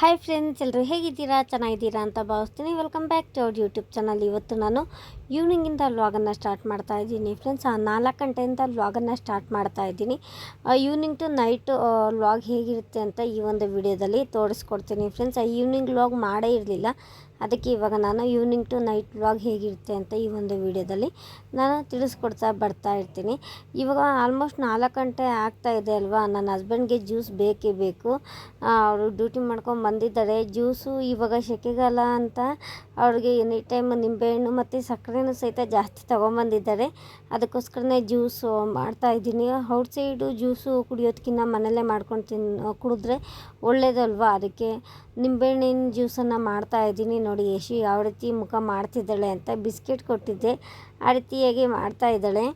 Hi friends ಎಲ್ಲರೂ ಹೇಗಿದ್ದೀರಾ? ಚೆನ್ನಾಗಿದ್ದೀರಾ ಅಂತ ಭಾವಿಸ್ತೀನಿ. ವೆಲ್ಕಮ್ ಬ್ಯಾಕ್ ಟು ಅವ್ರ ಯೂಟ್ಯೂಬ್ ಚಾನಲ್ ಇವತ್ತು ನಾನು ಈವ್ನಿಂಗಿಂದ ವ್ಲಾಗನ್ನು ಸ್ಟಾರ್ಟ್ ಮಾಡ್ತಾ ಇದ್ದೀನಿ ಫ್ರೆಂಡ್ಸ್ ನಾಲ್ಕು ಗಂಟೆಯಿಂದ ವ್ಲಾಗನ್ನು ಸ್ಟಾರ್ಟ್ ಮಾಡ್ತಾ ಇದ್ದೀನಿ. ಈವ್ನಿಂಗ್ ಟು ನೈಟ್ ವ್ಲಾಗ್ ಹೇಗಿರುತ್ತೆ ಅಂತ ಈ ಒಂದು ವಿಡಿಯೋದಲ್ಲಿ ತೋರಿಸ್ಕೊಡ್ತೀನಿ ಫ್ರೆಂಡ್ಸ್ ಈವ್ನಿಂಗ್ ವ್ಲಾಗ್ ಮಾಡೇ ಇರಲಿಲ್ಲ. ಅದಕ್ಕೆ ಇವಾಗ ನಾನು ಈವ್ನಿಂಗ್ ಟು ನೈಟ್ ವ್ಲಾಗ್ ಹೇಗಿರುತ್ತೆ ಅಂತ ಈ ಒಂದು ವಿಡಿಯೋದಲ್ಲಿ ನಾನು ತಿಳಿಸ್ಕೊಡ್ತಾ ಬರ್ತಾ ಇರ್ತೀನಿ. ಇವಾಗ ಆಲ್ಮೋಸ್ಟ್ ನಾಲ್ಕು ಗಂಟೆ ಆಗ್ತಾ ಇದೆ ಅಲ್ವಾ? ನನ್ನ ಹಸ್ಬೆಂಡ್ಗೆ ಜ್ಯೂಸ್ ಬೇಕೇ ಬೇಕು. ಅವರು ಡ್ಯೂಟಿ ಮಾಡ್ಕೊಂಡು ಬಂದಿದ್ದಾರೆ. ಜ್ಯೂಸು ಇವಾಗ ಸೆಕೆಗಾಲ ಅಂತ ಅವ್ರಿಗೆ ಎನಿ ಟೈಮ್ ನಿಂಬೆಹಣ್ಣು ಮತ್ತು ಸಕ್ಕರೆನೂ ಸಹಿತ ಜಾಸ್ತಿ ತೊಗೊಂಬಂದಿದ್ದಾರೆ. ಅದಕ್ಕೋಸ್ಕರನೇ ಜ್ಯೂಸು ಮಾಡ್ತಾ ಇದ್ದೀನಿ. ಔಟ್ ಸೈಡು ಜ್ಯೂಸು ಕುಡಿಯೋದಕ್ಕಿಂತ ಮನೆಯಲ್ಲೇ ಮಾಡ್ಕೊಂಡು ತಿನ್, ಕುಡಿದ್ರೆ ಒಳ್ಳೇದಲ್ವಾ? ಅದಕ್ಕೆ ನಿಂಬೆಹಣ್ಣಿನ ಜ್ಯೂಸನ್ನು ಮಾಡ್ತಾ ಇದ್ದೀನಿ ನೋಡಿ ಯಶಿ ಯಾವ ರೀತಿ ಮುಖ ಮಾಡ್ತಿದ್ದಾಳೆ ಅಂತ ಬಿಸ್ಕೆಟ್ ಕೊಟ್ಟಿದ್ದೆ. ಆ ರೀತಿಯಾಗಿ ಮಾಡ್ತಾ ಇದ್ದಾಳೆ?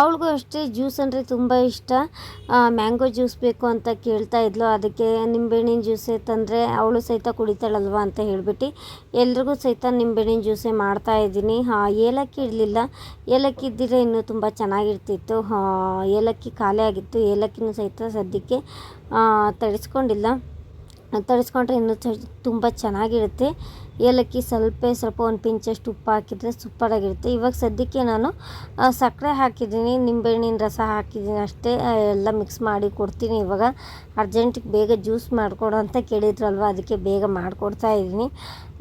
ಅವಳಿಗೂ ಅಷ್ಟೇ ಜ್ಯೂಸ್ ಅಂದರೆ ತುಂಬ ಇಷ್ಟ. ಮ್ಯಾಂಗೋ ಜ್ಯೂಸ್ ಬೇಕು ಅಂತ ಕೇಳ್ತಾ ಇದ್ಲು. ಅದಕ್ಕೆ ನಿಂಬೆಹಣ್ಣಿನ ಜ್ಯೂಸೇ ತಂದರೆ ಅವಳು ಸಹಿತ ಕುಡಿತಾಳಲ್ವ ಅಂತ ಹೇಳಿಬಿಟ್ಟು ಎಲ್ರಿಗೂ ಸಹಿತ ನಿಂಬೆಹಣ್ಣಿನ ಜ್ಯೂಸೇ ಮಾಡ್ತಾ ಇದ್ದೀನಿ. ಹಾಂ, ಏಲಕ್ಕಿ ಇರಲಿಲ್ಲ ಏಲಕ್ಕಿ ಇದ್ದಿದ್ರೆ ಇನ್ನೂ ತುಂಬ ಚೆನ್ನಾಗಿರ್ತಿತ್ತು. ಏಲಕ್ಕಿ ಖಾಲಿ ಆಗಿತ್ತು. ಏಲಕ್ಕಿನೂ ಸಹಿತ ಸದ್ಯಕ್ಕೆ ತರಿಸ್ಕೊಂಡಿಲ್ಲ. ತರಿಸ್ಕೊಂಡ್ರೆ ಇನ್ನೂ ತುಂಬ ಚೆನ್ನಾಗಿರುತ್ತೆ. ಏಲಕ್ಕಿ ಸ್ವಲ್ಪ ಸ್ವಲ್ಪ ಒಂದು ಪಿಂಚಷ್ಟು ಉಪ್ಪು ಹಾಕಿದರೆ ಸೂಪರಾಗಿರುತ್ತೆ ಇವಾಗ ಸದ್ಯಕ್ಕೆ ನಾನು ಸಕ್ಕರೆ ಹಾಕಿದ್ದೀನಿ, ನಿಂಬೆಹಣ್ಣಿನ ರಸ ಹಾಕಿದ್ದೀನಿ ಅಷ್ಟೇ ಎಲ್ಲ ಮಿಕ್ಸ್ ಮಾಡಿ ಕೊಡ್ತೀನಿ. ಇವಾಗ ಅರ್ಜೆಂಟಿಗೆ ಬೇಗ ಜ್ಯೂಸ್ ಮಾಡಿಕೊಡು ಅಂತ ಕೇಳಿದ್ರಲ್ವ, ಅದಕ್ಕೆ ಬೇಗ ಮಾಡಿಕೊಡ್ತಾ ಇದ್ದೀನಿ.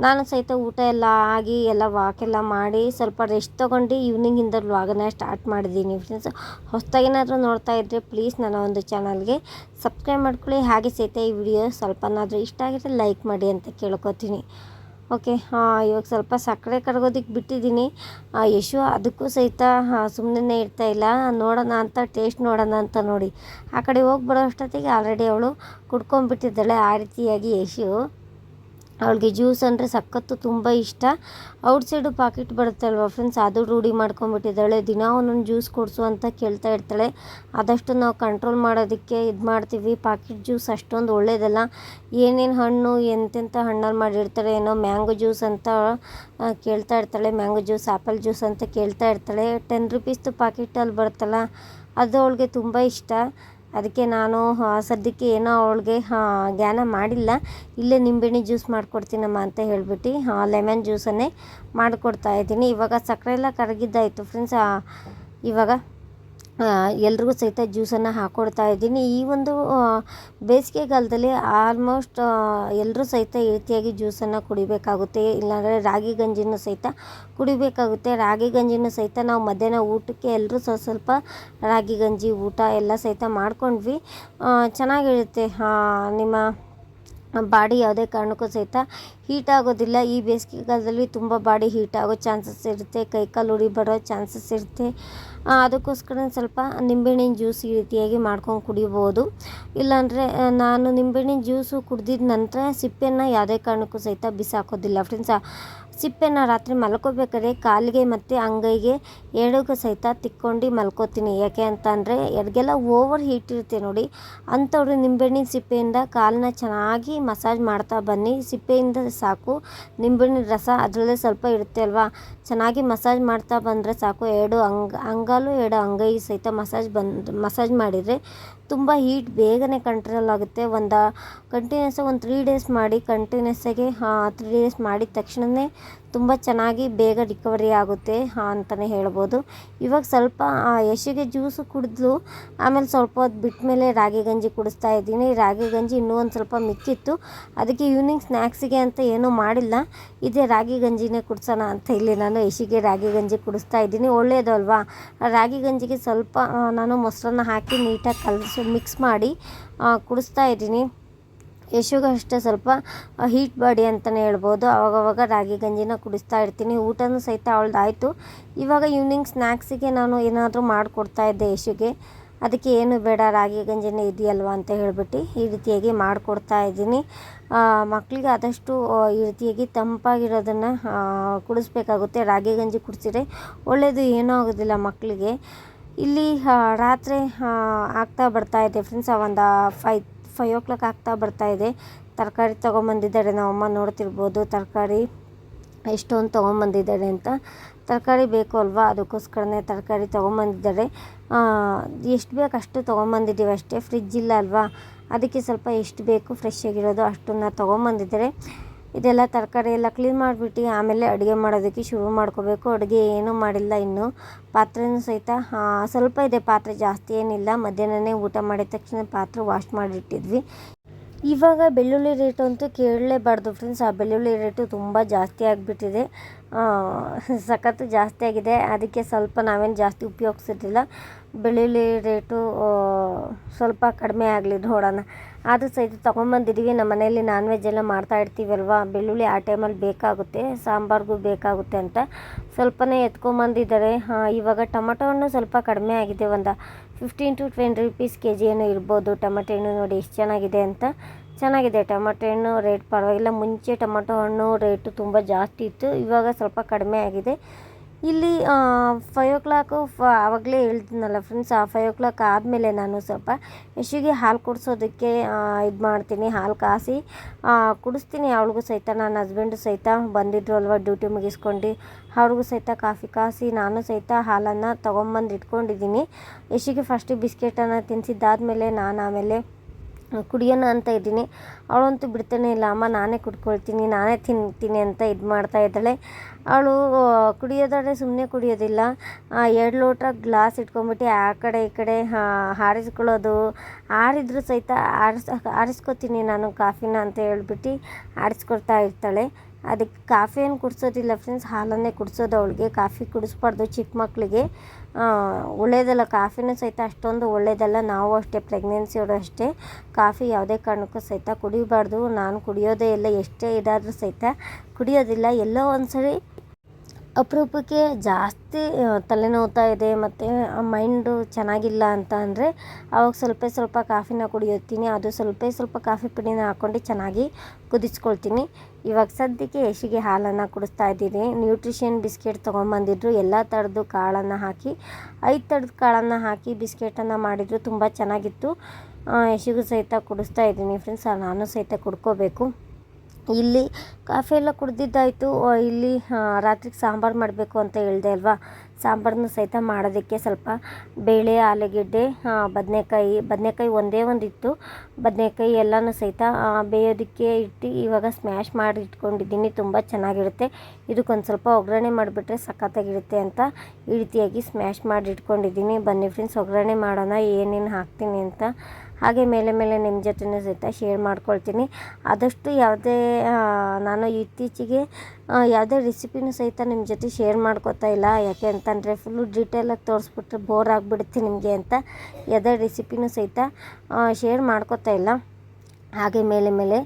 ನಾನು ಸಹಿತ ಊಟ ಎಲ್ಲ ಆಗಿ, ಎಲ್ಲ ವಾಕೆಲ್ಲ ಮಾಡಿ ಸ್ವಲ್ಪ ರೆಸ್ಟ್ ತೊಗೊಂಡು ಈವ್ನಿಂಗಿಂದ ವ್ಲಾಗನ್ನ ಸ್ಟಾರ್ಟ್ ಮಾಡಿದ್ದೀನಿ ಫ್ರೆಂಡ್ಸ್ ಹೊಸ್ತಾಗೇನಾದರೂ ನೋಡ್ತಾ ಇದ್ದರೆ ಪ್ಲೀಸ್ ನನ್ನ ಒಂದು ಚಾನಲ್ಗೆ ಸಬ್ಸ್ಕ್ರೈಬ್ ಮಾಡ್ಕೊಳ್ಳಿ. ಹಾಗೆ ಸಹಿತ ಈ ವಿಡಿಯೋ ಸ್ವಲ್ಪನಾದರೂ ಇಷ್ಟ ಆಗಿದ್ರೆ ಲೈಕ್ ಮಾಡಿ ಅಂತ ಕೇಳ್ಕೊತೀನಿ. ಓಕೆ ಇವಾಗ ಸ್ವಲ್ಪ ಸಕ್ಕರೆ ಕರಗೋದಕ್ಕೆ ಬಿಟ್ಟಿದ್ದೀನಿ. ಯಶು, ಅದಕ್ಕೂ ಸಹಿತ ಸುಮ್ಮನೆ ಇರ್ತಾ ಇಲ್ಲ. ನೋಡೋಣ ಅಂತ, ಟೇಸ್ಟ್ ನೋಡೋಣ ಅಂತ ನೋಡಿ. ಆ ಕಡೆ ಹೋಗಿ ಬರೋ ಅಷ್ಟೊತ್ತಿಗೆ ಆಲ್ರೆಡಿ ಅವಳು ಕುಡ್ಕೊಂಡ್ಬಿಟ್ಟಿದ್ದಾಳೆ, ಆ ರೀತಿಯಾಗಿ ಯಶು. ಅವಳಿಗೆ ಜ್ಯೂಸ್ ಅಂದರೆ ಸಖತ್ತು ತುಂಬ ಇಷ್ಟ. ಔಟ್ ಸೈಡು ಪಾಕೆಟ್ ಬರುತ್ತಲ್ವ ಫ್ರೆಂಡ್ಸ್? ಅದು ರೂಢಿ ಮಾಡ್ಕೊಂಬಿಟ್ಟಿದ್ದಾಳೆ ದಿನ ಒಂದೊಂದು ಜ್ಯೂಸ್ ಕೊಡಿಸು ಅಂತ ಕೇಳ್ತಾ ಇರ್ತಾಳೆ. ಆದಷ್ಟು ನಾವು ಕಂಟ್ರೋಲ್ ಮಾಡೋದಕ್ಕೆ ಇದು ಮಾಡ್ತೀವಿ. ಪಾಕೆಟ್ ಜ್ಯೂಸ್ ಅಷ್ಟೊಂದು ಒಳ್ಳೇದಲ್ಲ. ಏನೇನು ಹಣ್ಣು ಎಂತೆಂಥ ಹಣ್ಣಲ್ಲಿ ಮಾಡಿರ್ತಾರೆ ಏನೋ ಮ್ಯಾಂಗೋ ಜ್ಯೂಸ್ ಅಂತ ಕೇಳ್ತಾ ಇರ್ತಾಳೆ. ಮ್ಯಾಂಗೋ ಜ್ಯೂಸ್ ಆ್ಯಪಲ್ ಜ್ಯೂಸ್ ಅಂತ ಕೇಳ್ತಾ ಇರ್ತಾಳೆ. ಟೆನ್ ರುಪೀಸ್ದು ಪಾಕೆಟಲ್ಲಿ ಬರುತ್ತಲ್ಲ, ಅದು ಅವಳಿಗೆ ತುಂಬ ಇಷ್ಟ. ಅದಕ್ಕೆ ನಾನು ಸದ್ಯಕ್ಕೆ ಏನೋ ಅವಳಿಗೆ ಜ್ಞಾನ ಮಾಡಿಲ್ಲ. ಇಲ್ಲೇ ನಿಂಬೆಹಣ್ಣು ಜ್ಯೂಸ್ ಮಾಡಿಕೊಡ್ತೀನಮ್ಮ ಅಂತ ಹೇಳ್ಬಿಟ್ಟು ಲೆಮನ್ ಜ್ಯೂಸನ್ನೇ ಮಾಡಿಕೊಡ್ತಾ ಇದ್ದೀನಿ. ಇವಾಗ ಸಕ್ಕರೆ ಎಲ್ಲ ಕರಗಿದ್ದಾಯಿತು ಫ್ರೆಂಡ್ಸ್ ಇವಾಗ. ಎಲ್ರಿಗೂ ಸಹಿತ ಜ್ಯೂಸನ್ನು ಹಾಕ್ಕೊಡ್ತಾ ಇದ್ದೀನಿ. ಈ ಒಂದು ಬೇಸಿಗೆಗಾಲದಲ್ಲಿ ಆಲ್ಮೋಸ್ಟ್ ಎಲ್ಲರೂ ಸಹಿತ ಈ ರೀತಿಯಾಗಿ ಜ್ಯೂಸನ್ನು ಕುಡಿಬೇಕಾಗುತ್ತೆ. ಇಲ್ಲಾಂದರೆ ರಾಗಿ ಗಂಜಿನೂ ಸಹಿತ ಕುಡಿಬೇಕಾಗುತ್ತೆ. ರಾಗಿ ಗಂಜಿನೂ ಸಹಿತ ನಾವು ಮಧ್ಯಾಹ್ನ ಊಟಕ್ಕೆ ಎಲ್ಲರೂ ಸ್ವಲ್ಪ ಸ್ವಲ್ಪ ರಾಗಿ ಗಂಜಿ ಊಟ ಎಲ್ಲ ಸಹಿತ ಮಾಡ್ಕೊಂಡ್ವಿ. ಚೆನ್ನಾಗಿರುತ್ತೆ. ನಿಮ್ಮ ಬಾಡಿ ಯಾವುದೇ ಕಾರಣಕ್ಕೂ ಸಹಿತ ಹೀಟ್ ಆಗೋದಿಲ್ಲ. ಈ ಬೇಸಿಗೆ ಕಾಲದಲ್ಲಿ ತುಂಬ ಬಾಡಿ ಹೀಟ್ ಆಗೋ ಚಾನ್ಸಸ್ ಇರುತ್ತೆ. ಕೈ ಕಾಲು ಉರಿ ಬರೋ ಚಾನ್ಸಸ್ ಇರುತ್ತೆ. ಅದಕ್ಕೋಸ್ಕರ ಸ್ವಲ್ಪ ನಿಂಬೆಹಣ್ಣಿನ ಜ್ಯೂಸ್ ಈ ರೀತಿಯಾಗಿ ಮಾಡ್ಕೊಂಡು ಕುಡಿಬೋದು. ಇಲ್ಲಾಂದರೆ ನಾನು ನಿಂಬೆಹಣ್ಣಿನ ಜ್ಯೂಸು ಕುಡ್ದಿದ ನಂತರ ಸಿಪ್ಪೆಯನ್ನು ಯಾವುದೇ ಕಾರಣಕ್ಕೂ ಸಹಿತ ಬಿಸಾಕೋದಿಲ್ಲ. ಫ್ರೆಂಡ್ಸ್ ಸಿಪ್ಪೆನ ರಾತ್ರಿ ಮಲ್ಕೋಬೇಕಾದ್ರೆ ಕಾಲಿಗೆ ಮತ್ತು ಅಂಗೈಗೆ ಎರಡಕ್ಕೂ ಸಹಿತ ತಿಕ್ಕೊಂಡು ಮಲ್ಕೋತೀನಿ. ಯಾಕೆ ಅಂತ ಅಂದರೆ ಎಡಗೆಲ್ಲ ಓವರ್ ಹೀಟ್ ಇರುತ್ತೆ ನೋಡಿ. ಅಂಥವ್ರು ನಿಂಬೆಹಣ್ಣಿನ ಸಿಪ್ಪೆಯಿಂದ ಕಾಲನ್ನ ಚೆನ್ನಾಗಿ ಮಸಾಜ್ ಮಾಡ್ತಾ ಬನ್ನಿ. ಸಿಪ್ಪೆಯಿಂದ ಸಾಕು. ನಿಂಬೆಹಣ್ಣಿನ ರಸ ಅದರಲ್ಲೇ ಸ್ವಲ್ಪ ಇರುತ್ತೆ ಅಲ್ವಾ? ಚೆನ್ನಾಗಿ ಮಸಾಜ್ ಮಾಡ್ತಾ ಬಂದರೆ ಸಾಕು. ಎರಡು ಅಂಗ ಅಂಗಾಲು ಎರಡು ಅಂಗೈ ಸಹಿತ ಮಸಾಜ್ ಬಂದು, ಮಸಾಜ್ ಮಾಡಿದರೆ ತುಂಬ ಹೀಟ್ ಬೇಗನೆ ಕಂಟ್ರೋಲ್ ಆಗುತ್ತೆ. ಒಂದು, ಕಂಟಿನ್ಯೂಸ್ ಒಂದು ತ್ರೀ ಡೇಸ್ ಮಾಡಿ, ಕಂಟಿನ್ಯೂಸ್ ಆಗಿ ತ್ರೀ ಡೇಸ್ ಮಾಡಿದ ತಕ್ಷಣವೇ ತುಂಬ ಚೆನ್ನಾಗಿ ಬೇಗ ರಿಕವರಿ ಆಗುತ್ತೆ ಅಂತಲೇ ಹೇಳ್ಬೋದು. ಇವಾಗ ಸ್ವಲ್ಪ ಯಶಿಗೆ ಜ್ಯೂಸು ಕುಡಿದ್ಲು ಆಮೇಲೆ ಸ್ವಲ್ಪ ಹೊತ್ತು ಬಿಟ್ಟ ಮೇಲೆ ರಾಗಿ ಗಂಜಿ ಕುಡಿಸ್ತಾ ಇದ್ದೀನಿ. ರಾಗಿ ಗಂಜಿ ಇನ್ನೂ ಒಂದು ಸ್ವಲ್ಪ ಮಿಕ್ಕಿತ್ತು. ಅದಕ್ಕೆ ಈವ್ನಿಂಗ್ ಸ್ನ್ಯಾಕ್ಸಿಗೆ ಅಂತ ಏನೂ ಮಾಡಿಲ್ಲ. ಇದೇ ರಾಗಿ ಗಂಜಿನೇ ಕುಡಿಸೋಣ ಅಂತ ಇಲ್ಲಿ ನಾನು ಯಶಿಗೆ ರಾಗಿ ಗಂಜಿ ಕುಡಿಸ್ತಾ ಇದ್ದೀನಿ. ಒಳ್ಳೆಯದಲ್ವಾ ರಾಗಿ ಗಂಜಿಗೆ ಸ್ವಲ್ಪ ನಾನು ಮೊಸರನ್ನ ಹಾಕಿ ನೀಟಾಗಿ ಕಲಸಿ ಮಿಕ್ಸ್ ಮಾಡಿ ಕುಡಿಸ್ತಾ ಇದ್ದೀನಿ. ಯಶುಗೂ ಅಷ್ಟೇ ಸ್ವಲ್ಪ ಹೀಟ್ ಬಾಡಿ ಅಂತಲೇ ಹೇಳ್ಬೋದು. ಅವಾಗವಾಗ ರಾಗಿ ಗಂಜಿನ ಕುಡಿಸ್ತಾ ಇರ್ತೀನಿ. ಊಟನೂ ಸಹಿತ ಅವಳ್ದಾಯಿತು. ಇವಾಗ ಈವ್ನಿಂಗ್ ಸ್ನ್ಯಾಕ್ಸಿಗೆ ನಾನು ಏನಾದರೂ ಮಾಡಿಕೊಡ್ತಾ ಇದ್ದೆ ಯಶುಗೆ. ಅದಕ್ಕೆ ಏನು ಬೇಡ, ರಾಗಿ ಗಂಜಿನೇ ಇದೆಯಲ್ವ ಅಂತ ಹೇಳಿಬಿಟ್ಟು ಈ ರೀತಿಯಾಗಿ ಮಾಡಿಕೊಡ್ತಾ ಇದ್ದೀನಿ. ಮಕ್ಕಳಿಗೆ ಆದಷ್ಟು ಈ ರೀತಿಯಾಗಿ ತಂಪಾಗಿರೋದನ್ನು ಕುಡಿಸ್ಬೇಕಾಗುತ್ತೆ. ರಾಗಿ ಗಂಜಿ ಕುಡಿಸಿದ್ರೆ ಒಳ್ಳೆಯದು ಏನೂ ಆಗೋದಿಲ್ಲ ಮಕ್ಕಳಿಗೆ ಇಲ್ಲಿ ರಾತ್ರಿ ಆಗ್ತಾ ಬರ್ತಾ ಇದೆ ಫ್ರೆಂಡ್ಸ್ ಒಂದು ಫೈ ಫೈ ಓ ಕ್ಲಾಕ್ ಆಗ್ತಾ ಬರ್ತಾ ಇದೆ. ತರಕಾರಿ ತೊಗೊಂಬಂದಿದ್ದಾರೆ. ನಮ್ಮಮ್ಮ ನೋಡ್ತಿರ್ಬೋದು ತರಕಾರಿ ಎಷ್ಟೊಂದು ತೊಗೊಂಬಂದಿದ್ದಾರೆ ಅಂತ. ತರಕಾರಿ ಬೇಕು ಅಲ್ವಾ? ಅದಕ್ಕೋಸ್ಕರನೇ ತರಕಾರಿ ತೊಗೊಂಬಂದಿದ್ದಾರೆ. ಎಷ್ಟು ಬೇಕು ಅಷ್ಟು ತೊಗೊಂಬಂದಿದ್ದೀವಿ ಅಷ್ಟೇ. ಫ್ರಿಜ್ ಇಲ್ಲ ಅಲ್ವಾ? ಅದಕ್ಕೆ ಸ್ವಲ್ಪ ಎಷ್ಟು ಬೇಕು? ಫ್ರೆಶ್ ಆಗಿರೋದು ಅಷ್ಟನ್ನು ತೊಗೊಂಬಂದಿದ್ದಾರೆ. ಇದೆಲ್ಲ ತರಕಾರಿ ಎಲ್ಲ ಕ್ಲೀನ್ ಮಾಡಿಬಿಟ್ಟು ಆಮೇಲೆ ಅಡುಗೆ ಮಾಡೋದಕ್ಕೆ ಶುರು ಮಾಡ್ಕೋಬೇಕು. ಅಡುಗೆ ಏನೂ ಮಾಡಿಲ್ಲ ಇನ್ನು. ಪಾತ್ರೆನೂ ಸಹಿತ ಸ್ವಲ್ಪ ಇದೆ ಪಾತ್ರೆ, ಜಾಸ್ತಿ ಏನಿಲ್ಲ. ಮಧ್ಯಾಹ್ನನೇ ಊಟ ಮಾಡಿದ ತಕ್ಷಣ ಪಾತ್ರೆ ವಾಶ್ ಮಾಡಿಟ್ಟಿದ್ವಿ. ಇವಾಗ ಬೆಳ್ಳುಳ್ಳಿ ರೇಟ್ ಅಂತೂ ಕೇಳಲೇಬಾರ್ದು ಫ್ರೆಂಡ್ಸ್ ಆ ಬೆಳ್ಳುಳ್ಳಿ ರೇಟು ತುಂಬ ಜಾಸ್ತಿ ಆಗಿಬಿಟ್ಟಿದೆ. ಸಖತ್ತು ಜಾಸ್ತಿ ಆಗಿದೆ. ಅದಕ್ಕೆ ಸ್ವಲ್ಪ ನಾವೇನು ಜಾಸ್ತಿ ಉಪಯೋಗಿಸಿರ್ಲಿಲ್ಲ. ಬೆಳ್ಳುಳ್ಳಿ ರೇಟು ಸ್ವಲ್ಪ ಕಡಿಮೆ ಆಗಲಿ ನೋಡೋಣ ಆದರೂ ಸಹಿತ ತೊಗೊಂಬಂದಿದ್ದೀವಿ ನಮ್ಮ ಮನೆಯಲ್ಲಿ ನಾನ್ ವೆಜ್ ಎಲ್ಲ ಮಾಡ್ತಾ ಇರ್ತೀವಲ್ವ? ಬೆಳ್ಳುಳ್ಳಿ ಆ ಟೈಮಲ್ಲಿ ಬೇಕಾಗುತ್ತೆ. ಸಾಂಬಾರ್ಗೂ ಬೇಕಾಗುತ್ತೆ ಅಂತ. ಸ್ವಲ್ಪನೇ ಎತ್ಕೊಂಬಂದಿದ್ದಾರೆ. ಹಾಂ, ಇವಾಗ ಟೊಮಟೊ ಹಣ್ಣು ಸ್ವಲ್ಪ ಕಡಿಮೆ ಆಗಿದೆ. ಒಂದು fifteen to twenty rupees K G ಏನೋ ಇರ್ಬೋದು. ಟೊಮೆಟೊ ಹಣ್ಣು ನೋಡಿ ಎಷ್ಟು ಚೆನ್ನಾಗಿದೆ ಅಂತ. ಚೆನ್ನಾಗಿದೆ. ಟೊಮೆಟೊ ಹಣ್ಣು ರೇಟ್ ಪರವಾಗಿಲ್ಲ. ಮುಂಚೆ ಟೊಮೆಟೊ ಹಣ್ಣು ರೇಟು ತುಂಬ ಜಾಸ್ತಿ ಇತ್ತು. ಇವಾಗ ಸ್ವಲ್ಪ ಕಡಿಮೆ ಆಗಿದೆ. ಇಲ್ಲಿ ಫೈವ್ ಓ ಕ್ಲಾಕು ಫ ಆವಾಗಲೇ ಹೇಳ್ತೀನಲ್ಲ ಫ್ರೆಂಡ್ಸ್ ಆ ಫೈವ್ ಓ ಕ್ಲಾಕ್ ಆದಮೇಲೆ ನಾನು ಸ್ವಲ್ಪ ಯಶಿಗೆ ಹಾಲು ಕುಡಿಸೋದಕ್ಕೆ ಇದು ಮಾಡ್ತೀನಿ, ಹಾಲು ಕಾಸಿ ಕುಡಿಸ್ತೀನಿ ಅವಳಿಗೂ ಸಹಿತ ನನ್ನ ಹಸ್ಬೆಂಡು ಸಹಿತ ಬಂದಿದ್ರು ಅಲ್ವಾ ಡ್ಯೂಟಿ ಮುಗಿಸ್ಕೊಂಡು. ಅವ್ರಿಗೂ ಸಹಿತ ಕಾಫಿ ಕಾಸಿ, ನಾನು ಸಹಿತ ಹಾಲನ್ನು ತೊಗೊಂಬಂದು ಇಟ್ಕೊಂಡಿದ್ದೀನಿ. ಯಶಿಗೆ ಫಸ್ಟಿಗೆ ಬಿಸ್ಕೆಟನ್ನು ತಿನ್ನಿಸಿದ್ದಾದ್ಮೇಲೆ ನಾನು ಆಮೇಲೆ ಕುಡಿಯೋಣ ಅಂತ ಇದ್ದೀನಿ. ಅವಳಂತೂ ಬಿಡ್ತಾನೆ ಇಲ್ಲ, ಅಮ್ಮ, ನಾನೇ ಕುಡ್ಕೊಳ್ತೀನಿ, ನಾನೇ ತಿಂತೀನಿ ಅಂತ ಇದು ಮಾಡ್ತಾ ಇದ್ದಾಳೆ. ಅವಳು ಕುಡಿಯೋದಾದ್ರೆ ಸುಮ್ಮನೆ ಕುಡಿಯೋದಿಲ್ಲ. ಎರಡು ಲೋಟ ಗ್ಲಾಸ್ ಇಟ್ಕೊಂಬಿಟ್ಟು ಆ ಕಡೆ ಈ ಕಡೆ ಹಾರಿಸ್ಕೊಳ್ಳೋದು ಆರಿದ್ರು ಸಹಿತ ಆರಿಸ್, ಆರಿಸ್ಕೊತೀನಿ ನಾನು ಕಾಫಿನ ಅಂತ ಹೇಳ್ಬಿಟ್ಟು ಆರಿಸ್ಕೊಳ್ತಾ ಇರ್ತಾಳೆ. ಅದಕ್ಕೆ ಕಾಫಿ ಏನು ಕುಡಿಸೋದಿಲ್ಲ ಫ್ರೆಂಡ್ಸ್ ಹಾಲನ್ನೇ ಕುಡಿಸೋದು ಅವಳಿಗೆ. ಕಾಫಿ ಕುಡಿಸ್ಬಾರ್ದು ಚಿಕ್ಕ ಮಕ್ಕಳಿಗೆ ಒಳ್ಳೆಯದಲ್ಲ ಕಾಫಿನೂ ಸಹಿತ ಅಷ್ಟೊಂದು ಒಳ್ಳೆಯದಲ್ಲ ನಾವು ಅಷ್ಟೇ ಪ್ರೆಗ್ನೆನ್ಸಿಯವರು ಅಷ್ಟೇ. ಕಾಫಿ ಯಾವುದೇ ಕಾರಣಕ್ಕೂ ಸಹಿತ ಕುಡಿಬಾರ್ದು. ನಾನು ಕುಡಿಯೋದೇ ಇಲ್ಲ, ಎಷ್ಟೇ ಇದಾದರೂ ಸಹಿತ ಕುಡಿಯೋದಿಲ್ಲ. ಎಲ್ಲೋ ಒಂದು ಸರಿ ಅಪರೂಪಕ್ಕೆ ಜಾಸ್ತಿ ತಲೆನೋವ್ತಾ ಇದೆ ಮತ್ತು ಮೈಂಡು ಚೆನ್ನಾಗಿಲ್ಲ ಅಂತ ಅಂದರೆ, ಅವಾಗ ಸ್ವಲ್ಪ ಸ್ವಲ್ಪ ಕಾಫಿನ ಕುಡಿಯುತ್ತೀನಿ, ಅದು ಸ್ವಲ್ಪ ಸ್ವಲ್ಪ ಕಾಫಿ ಪುಡಿನ ಹಾಕ್ಕೊಂಡು ಚೆನ್ನಾಗಿ ಕುದಿಸ್ಕೊಳ್ತೀನಿ. ಇವಾಗ ಸದ್ಯಕ್ಕೆ ಯಶಿಗೆ ಹಾಲನ್ನು ಕುಡಿಸ್ತಾ ಇದ್ದೀನಿ ನ್ಯೂಟ್ರಿಷನ್ ಬಿಸ್ಕೆಟ್ ತೊಗೊಂಬಂದಿದ್ರು ಎಲ್ಲ ಥರದ್ದು ಕಾಳನ್ನು ಹಾಕಿ, ಐದು ಥರದ ಕಾಳನ್ನು ಹಾಕಿ ಬಿಸ್ಕೆಟನ್ನು ಮಾಡಿದರು, ತುಂಬ ಚೆನ್ನಾಗಿತ್ತು. ಯಶಿಗೂ ಸಹಿತ ಕುಡಿಸ್ತಾ ಇದ್ದೀನಿ ಫ್ರೆಂಡ್ಸ್ ನಾನು ಸಹಿತ ಕುಡ್ಕೋಬೇಕು. ಇಲ್ಲಿ ಕಾಫಿ ಎಲ್ಲ ಕುಡ್ದಿದ್ದಾಯಿತು. ಇಲ್ಲಿ ರಾತ್ರಿಗೆ ಸಾಂಬಾರು ಮಾಡಬೇಕು ಅಂತ ಹೇಳಿದೆ ಅಲ್ವಾ? ಸಾಂಬಾರನ್ನು ಸಹಿತ ಮಾಡೋದಕ್ಕೆ ಸ್ವಲ್ಪ ಬೇಳೆ, ಆಲೂಗೆಡ್ಡೆ ಬದನೆಕಾಯಿ ಬದನೆಕಾಯಿ ಒಂದೇ ಒಂದಿತ್ತು. ಬದನೆಕಾಯಿ ಎಲ್ಲನೂ ಸಹಿತ ಬೇಯೋದಕ್ಕೆ ಇಟ್ಟು ಇವಾಗ ಸ್ಮ್ಯಾಶ್ ಮಾಡಿ ಇಟ್ಕೊಂಡಿದ್ದೀನಿ ತುಂಬ ಚೆನ್ನಾಗಿರುತ್ತೆ. ಇದಕ್ಕೊಂದು ಸ್ವಲ್ಪ ಒಗ್ಗರಣೆ ಮಾಡಿಬಿಟ್ರೆ ಸಖತ್ತಾಗಿರುತ್ತೆ ಅಂತ ಈ ರೀತಿಯಾಗಿ ಸ್ಮ್ಯಾಶ್ ಮಾಡಿ ಇಟ್ಕೊಂಡಿದ್ದೀನಿ ಬನ್ನಿ ಫ್ರೆಂಡ್ಸ್ ಒಗ್ಗರಣೆ ಮಾಡೋಣ, ಏನೇನು ಹಾಕ್ತೀನಿ ಅಂತ ಹಾಗೆ ಮೇಲೆ ಮೇಲೆ ನಿಮ್ಮ ಜೊತೆನೂ ಸಹಿತ ಶೇರ್ ಮಾಡ್ಕೊಳ್ತೀನಿ. ಆದಷ್ಟು ಯಾವುದೇ ನಾನು ಇತ್ತೀಚೆಗೆ ಯಾವುದೇ ರೆಸಿಪಿನೂ ಸಹಿತ ನಿಮ್ಮ ಜೊತೆ ಶೇರ್ ಮಾಡ್ಕೋತಾ ಇಲ್ಲ. ಯಾಕೆ ಅಂತಂದರೆ ಫುಲ್ಲು ಡೀಟೇಲಾಗಿ ತೋರಿಸ್ಬಿಟ್ರೆ ಬೋರ್ ಆಗಿಬಿಡುತ್ತೆ ನಿಮಗೆ ಅಂತ ಯಾವುದೇ ರೆಸಿಪಿನೂ ಸಹಿತ ಶೇರ್ ಮಾಡ್ಕೋತಾ ಇಲ್ಲ. ಹಾಗೆ ಮೇಲೆ ಮೇಲೆ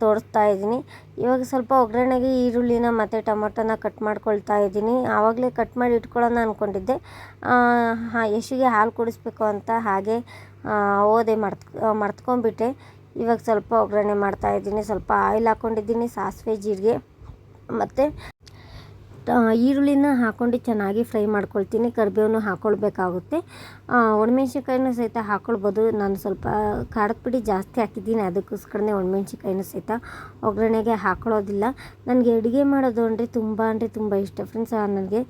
ತೋರಿಸ್ತಾ ಇದ್ದೀನಿ. ಇವಾಗ ಸ್ವಲ್ಪ ಒಗ್ಗರಣೆಗೆ ಈರುಳ್ಳಿನ ಮತ್ತು ಟೊಮೊಟೊನ ಕಟ್ ಮಾಡ್ಕೊಳ್ತಾ ಇದ್ದೀನಿ. ಆವಾಗಲೇ ಕಟ್ ಮಾಡಿ ಇಟ್ಕೊಳ್ಳೋಣ ಅಂದ್ಕೊಂಡಿದ್ದೆ ಹಾಂ, ಯಶಿಗೆ ಹಾಲು ಕುಡಿಸ್ಬೇಕು ಅಂತ. ಹಾಗೆ ಓದೆ ಮರ್ತ್ ಮರ್ತ್ಕೊಂಡ್ಬಿಟ್ಟೆ ಇವಾಗ ಸ್ವಲ್ಪ ಒಗ್ಗರಣೆ ಮಾಡ್ತಾ ಇದ್ದೀನಿ. ಸ್ವಲ್ಪ ಆಯಿಲ್ ಹಾಕ್ಕೊಂಡಿದ್ದೀನಿ ಸಾಸಿವೆ ಜೀರಿಗೆ. ಮತ್ತು ಈರುಳ್ಳಿನ ಹಾಕ್ಕೊಂಡು ಚೆನ್ನಾಗಿ ಫ್ರೈ ಮಾಡ್ಕೊಳ್ತೀನಿ. ಕರಿಬೇವನ್ನು ಹಾಕ್ಕೊಳ್ಬೇಕಾಗುತ್ತೆ ಒಣಮೆಣ್ಸಿನ್ಕಾಯಿನೂ ಸಹಿತ ಹಾಕ್ಕೊಳ್ಬೋದು ನಾನು ಸ್ವಲ್ಪ ಖಾರದ ಪುಡಿ ಜಾಸ್ತಿ ಹಾಕಿದ್ದೀನಿ. ಅದಕ್ಕೋಸ್ಕರನೇ ಒಣಮೆಣ್ಸಿನ್ಕಾಯಿನೂ ಸಹಿತ ಒಗ್ಗರಣೆಗೆ ಹಾಕ್ಕೊಳ್ಳೋದಿಲ್ಲ ನನಗೆ ಅಡುಗೆ ಮಾಡೋದು ಅಂದರೆ ತುಂಬ ಅಂದರೆ ತುಂಬ ಇಷ್ಟ ಫ್ರೆಂಡ್ಸ್. ನನಗೆ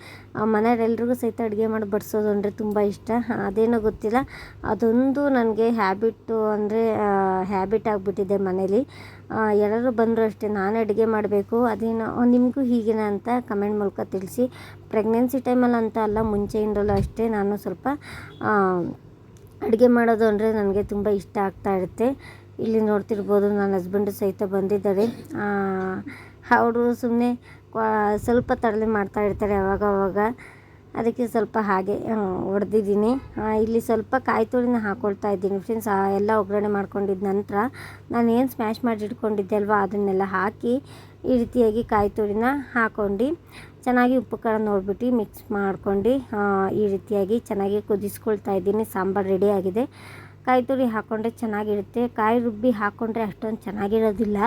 ಮನೆಯವರೆಲ್ರಿಗೂ ಸಹಿತ ಅಡುಗೆ ಮಾಡಿ ಬಡಿಸೋದು ಅಂದರೆ ತುಂಬ ಇಷ್ಟ. ಅದೇನೋ ಗೊತ್ತಿಲ್ಲ. ಅದೊಂದು ನನಗೆ ಹ್ಯಾಬಿಟ್ಟು ಅಂದರೆ ಹ್ಯಾಬಿಟ್ ಆಗಿಬಿಟ್ಟಿದೆ ಮನೇಲಿ. ಯಾರಾದ್ರು ಬಂದರೂ ಅಷ್ಟೇ, ನಾನು ಅಡುಗೆ ಮಾಡಬೇಕು, ಅದೇನೋ ನಿಮಗೂ ಹೀಗೇನಾ ಅಂತ ಕಮೆಂಟ್ ಮೂಲಕ ತಿಳಿಸಿ. ಪ್ರೆಗ್ನೆನ್ಸಿ ಟೈಮಲ್ಲಿ ಅಂತ ಅಲ್ಲ ಮುಂಚೆಯಿಂದಲೂ ಅಷ್ಟೇ ನಾನು ಸ್ವಲ್ಪ ಅಡುಗೆ ಮಾಡೋದು ಅಂದರೆ ನನಗೆ ತುಂಬ ಇಷ್ಟ ಆಗ್ತಾ ಇರುತ್ತೆ. ಇಲ್ಲಿ ನೋಡ್ತಿರ್ಬೋದು ನನ್ನ ಹಸ್ಬೆಂಡು ಸಹಿತ ಬಂದಿದ್ದಾರೆ. ಅವರು ಸುಮ್ಮನೆ ಸ್ವಲ್ಪ ತಡಲೆ ಮಾಡ್ತಾ ಇರ್ತಾರೆ ಅವಾಗ ಅವಾಗ ಅದಕ್ಕೆ ಸ್ವಲ್ಪ ಹಾಗೆ ಹೊಡೆದಿದ್ದೀನಿ ಇಲ್ಲಿ ಸ್ವಲ್ಪ ಕಾಯಿ ತುರಿನ ಹಾಕ್ಕೊಳ್ತಾ ಇದ್ದೀನಿ ಫ್ರೆಂಡ್ಸ್ ಎಲ್ಲ ಒಗ್ಗರಣೆ ಮಾಡ್ಕೊಂಡಿದ್ದ ನಂತರ ನಾನು ಏನು ಸ್ಮ್ಯಾಶ್ ಮಾಡಿ ಇಟ್ಕೊಂಡಿದ್ದೆ ಅಲ್ವಾ ಅದನ್ನೆಲ್ಲ ಹಾಕಿ ಈ ರೀತಿಯಾಗಿ ಕಾಯಿ ತುರಿನ ಹಾಕ್ಕೊಂಡು ಚೆನ್ನಾಗಿ ಉಪ್ಪು ಖಾರ ನೋಡ್ಬಿಟ್ಟು ಮಿಕ್ಸ್ ಮಾಡ್ಕೊಂಡು ಈ ರೀತಿಯಾಗಿ ಚೆನ್ನಾಗಿ ಕುದಿಸ್ಕೊಳ್ತಾ ಇದ್ದೀನಿ. ಸಾಂಬಾರು ರೆಡಿಯಾಗಿದೆ ಕಾಯಿ ತುರಿ ಹಾಕ್ಕೊಂಡ್ರೆ ಚೆನ್ನಾಗಿರುತ್ತೆ. ಕಾಯಿ ರುಬ್ಬಿ ಹಾಕ್ಕೊಂಡ್ರೆ ಅಷ್ಟೊಂದು ಚೆನ್ನಾಗಿರೋದಿಲ್ಲ.